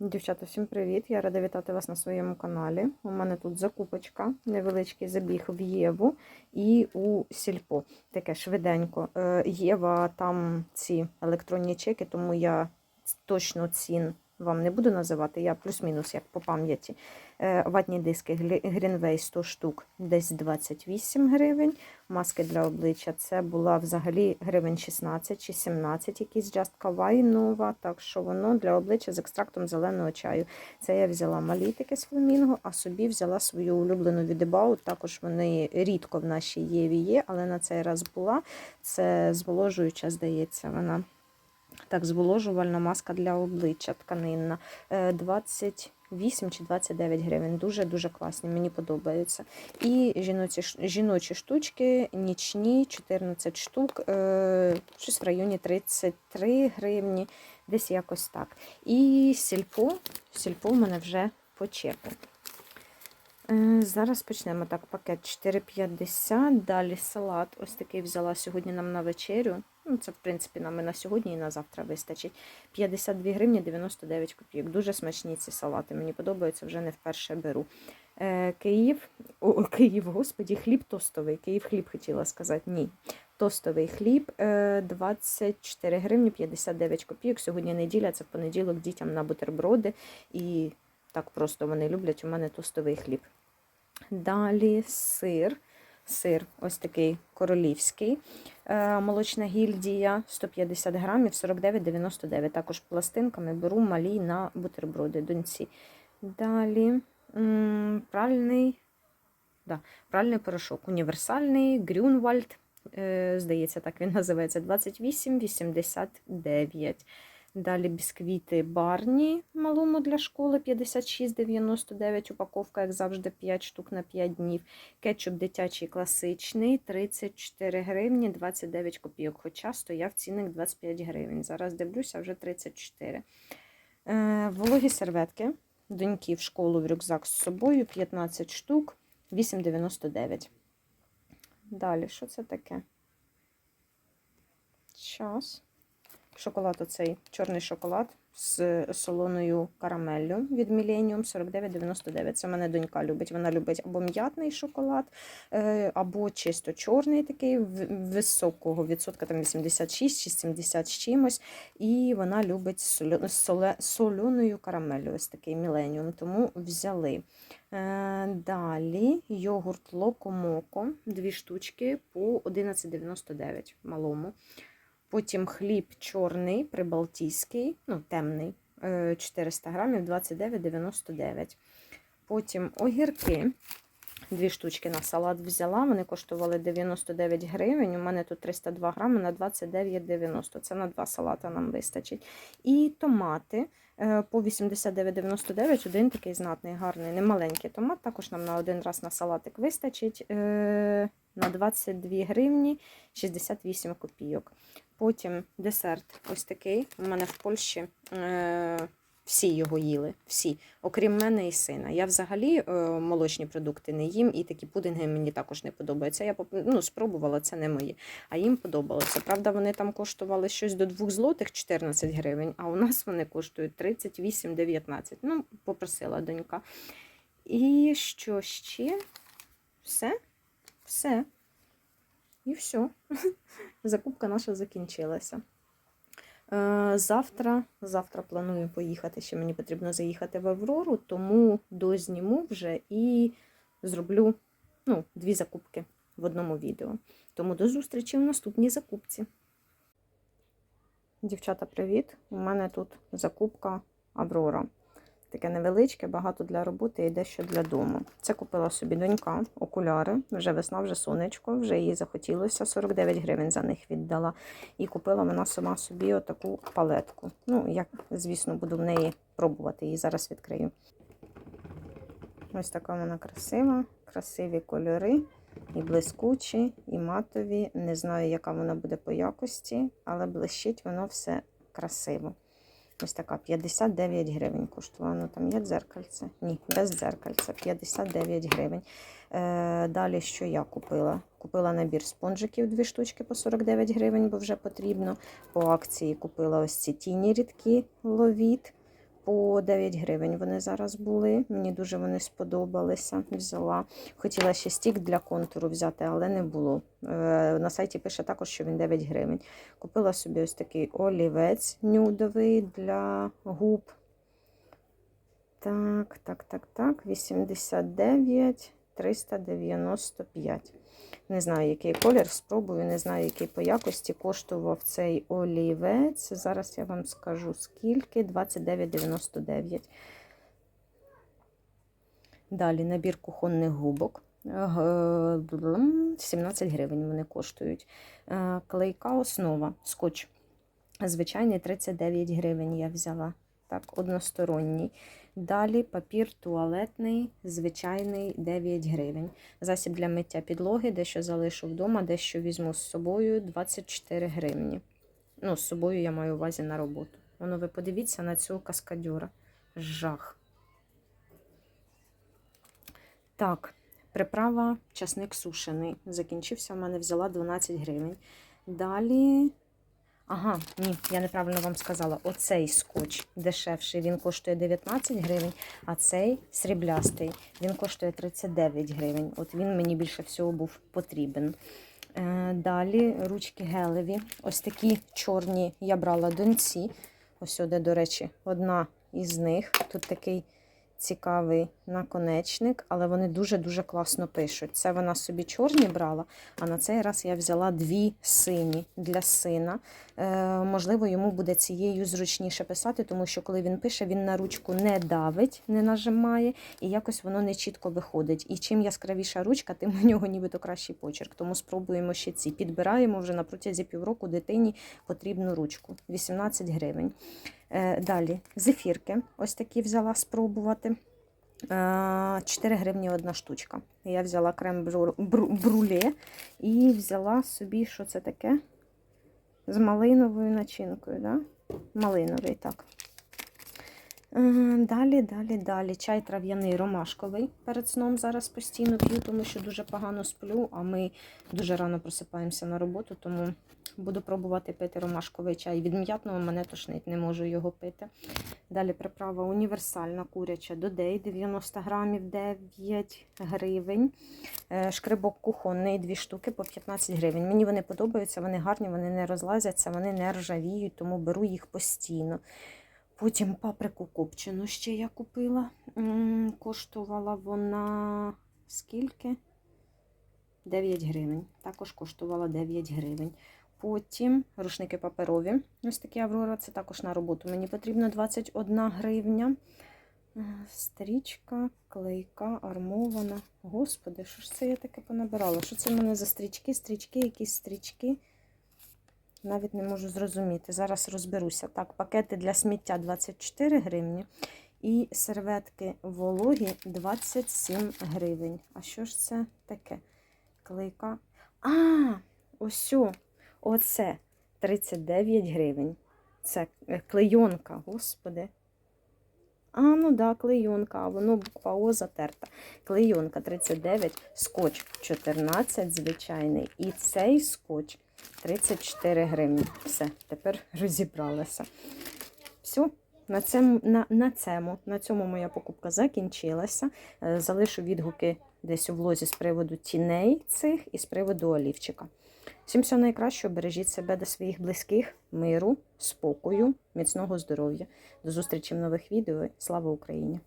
Дівчата, всім привіт! Я рада вітати вас на своєму каналі. У мене тут закупочка, невеличкий забіг в Єву і у Сільпо. Таке швиденько. Е, Єва там ці електронні чеки, тому я точно цін вам не буду називати. Я плюс-мінус, як по пам'яті. Е, Ватні диски Greenway 100 штук, десь 28 гривень. Маски для обличчя це була взагалі гривень 16 чи 17, якийсь Just Kawaii нова. Так що воно для обличчя з екстрактом зеленого чаю. Це я взяла малітики з фламінго, а собі взяла свою улюблену відебау. Також вони рідко в нашій Єві є, але на цей раз була. Це зволожуюча, здається, вона. Так, зволожувальна маска для обличчя тканинна. Е, 28 чи 29 гривень. Дуже-дуже класні, мені подобаються. І жіночі, жіночі штучки, нічні, 14 штук, е, щось в районі 33 гривні, десь якось так. І сільпо, сільпо в мене вже по чеку. Е, Зараз почнемо так. Пакет 4,50. Далі салат. Ось такий взяла сьогодні нам на вечерю. Ну, це, в принципі, нам і на сьогодні, і на завтра вистачить. 52 гривні 99 копійок. Дуже смачні ці салати. Мені подобаються, вже не вперше беру. Е, Київ, о, Київ, господі, хліб тостовий. Київ хліб хотіла сказати. Ні. Тостовий хліб е, 24 гривні 59 копійок. Сьогодні неділя, це в понеділок дітям на бутерброди. І так просто вони люблять. У мене тостовий хліб. Далі сир. Сир ось такий королівський. Е, Молочна гільдія 150 грамів 49,99. Також пластинками беру малі на бутерброди доньці. Далі пральний, да, пральний порошок. Універсальний Грюнвальд. е, Здається, так він називається 28,89. Далі бісквіти Барні малому для школи 56,99. Упаковка, як завжди, 5 штук на 5 днів. Кетчуп дитячий класичний 34 гривні 29 копійок. Хоча стояв цінник 25 гривень. Зараз дивлюся, вже 34. Е, вологі серветки. Доньки в школу в рюкзак з собою 15 штук 8,99. Далі, що це таке? Час. Шоколад оцей чорний шоколад з солоною карамеллю від Millennium 49,99. Це мене донька любить. Вона любить або м'ятний шоколад, е, або чисто чорний такий високого відсотка, там 86 чи 70 з чимось. І вона любить з соленою карамеллю, ось такий Millennium, тому взяли. Е, Далі йогурт Локомоко, дві штучки по 11,99 малому. Потім хліб чорний, прибалтійський, ну, темний, е, 400 грамів, 29,99. Потім огірки. Дві штучки на салат взяла. Вони коштували 99 гривень. У мене тут 302 грами на 29,90. Це на два салата нам вистачить. І томати е, по 89,99. Один такий знатний, гарний, немаленький томат. Також нам на один раз на салатик вистачить е, на 22 гривні 68 копійок. Потім десерт ось такий. У мене в Польщі е, всі його їли. Всі, окрім мене і сина. Я взагалі е, молочні продукти не їм, і такі пудинги мені також не подобаються. Я ну, спробувала, це не мої. А їм подобалося. Правда, вони там коштували щось до 2 злотих 14 гривень, а у нас вони коштують 38-19. Ну, попросила донька. І що ще? Все? Все. І все. Закупка наша закінчилася. Е, Завтра, завтра планую поїхати. Ще мені потрібно заїхати в Аврору, тому дозніму вже і зроблю ну, дві закупки в одному відео. Тому до зустрічі в наступній закупці. Дівчата, привіт! У мене тут закупка Аврора. Таке невеличке, багато для роботи і дещо для дому. Це купила собі донька, окуляри. Вже весна, вже сонечко, вже їй захотілося. 49 гривень за них віддала. І купила вона сама собі отаку палетку. Ну, я, звісно, буду в неї пробувати. Її зараз відкрию. Ось така вона красива, красиві кольори, і блискучі, і матові. Не знаю, яка вона буде по якості, але блищить воно все красиво. Ось така 59 гривень коштувала. Ну там є дзеркальце? Ні, без дзеркальця. 59 гривень. Е, далі, що я купила? Купила набір спонжиків, дві штучки по 49 гривень, бо вже потрібно. По акції купила ось ці тіні рідкі ловіт по 9 гривень вони зараз були. Мені дуже вони сподобалися. Взяла. Хотіла ще стік для контуру взяти, але не було. Е, На сайті пише також, що він 9 гривень. Купила собі ось такий олівець нюдовий для губ. Так, так, так, так. 89, 395. Не знаю, який колір, спробую, не знаю, який по якості коштував цей олівець. Зараз я вам скажу скільки. 29,99. Далі набір кухонних губок. Е, 17 гривень вони коштують. Е, Клейка основа, скотч. Звичайний 39 гривень я взяла. Так, односторонній. Далі папір туалетний, звичайний 9 гривень. Засіб для миття підлоги, дещо залишу вдома, дещо візьму з собою 24 гривні. Ну, з собою я маю увазі на роботу. Воно ви подивіться на цього каскадюра. Жах. Так, приправа часник сушений. Закінчився, в мене взяла 12 гривень. Далі. Ага, ні, я неправильно вам сказала. Оцей скотч дешевший, він коштує 19 гривень, а цей сріблястий, він коштує 39 гривень. От він мені більше всього був потрібен. Е, Далі ручки гелеві. Ось такі чорні я брала доньці. Ось сюди, до речі, одна із них. Тут такий цікавий наконечник, але вони дуже-дуже класно пишуть. Це вона собі чорні брала, а на цей раз я взяла дві сині для сина. Е, можливо, йому буде цією зручніше писати, тому що коли він пише, він на ручку не давить, не нажимає, і якось воно не чітко виходить. І чим яскравіша ручка, тим у нього нібито кращий почерк. Тому спробуємо ще ці. Підбираємо вже на протязі півроку дитині потрібну ручку. 18 гривень. Е, Далі зефірки. Ось такі взяла спробувати. Е, 4 гривні одна штучка. Я взяла крем бру- бру- бруле і взяла собі, що це таке? З малиновою начинкою. Да? Малиновий, так. Далі, далі, далі. Чай трав'яний ромашковий. Перед сном зараз постійно п'ю, тому що дуже погано сплю, а ми дуже рано просипаємося на роботу, тому буду пробувати пити ромашковий чай. Від м'ятного мене тошнить, не можу його пити. Далі приправа універсальна куряча додей 90 грамів 9 гривень. Е, Шкрибок кухонний 2 штуки по 15 гривень. Мені вони подобаються, вони гарні, вони не розлазяться, вони не ржавіють, тому беру їх постійно. Потім паприку копчену ще я купила. Коштувала вона скільки? 9 гривень. Також коштувала 9 гривень. Потім рушники паперові. Ось такі Аврора, це також на роботу. Мені потрібно 21 гривня. Е, Стрічка, клейка, армована. Господи, що ж це я таке понабирала? Що це в мене за стрічки? Стрічки, якісь стрічки. Навіть не можу зрозуміти. Зараз розберуся. Так, пакети для сміття 24 гривні. І серветки вологі 27 гривень. А що ж це таке? Клейка. А, ось. Оце 39 гривень. Це е, клейонка, господи. А, ну да, клейонка, а воно буква О затерта. Клейонка 39, скотч 14, звичайний. І цей скотч 34 гривні. Все, тепер розібралася. Все, на цьому, на, на цьому, на цьому моя покупка закінчилася. Е, Залишу відгуки десь у влозі з приводу тіней цих і з приводу олівчика. Всім всього найкращого, бережіть себе до своїх близьких, миру, спокою, міцного здоров'я. До зустрічі в нових відео. Слава Україні!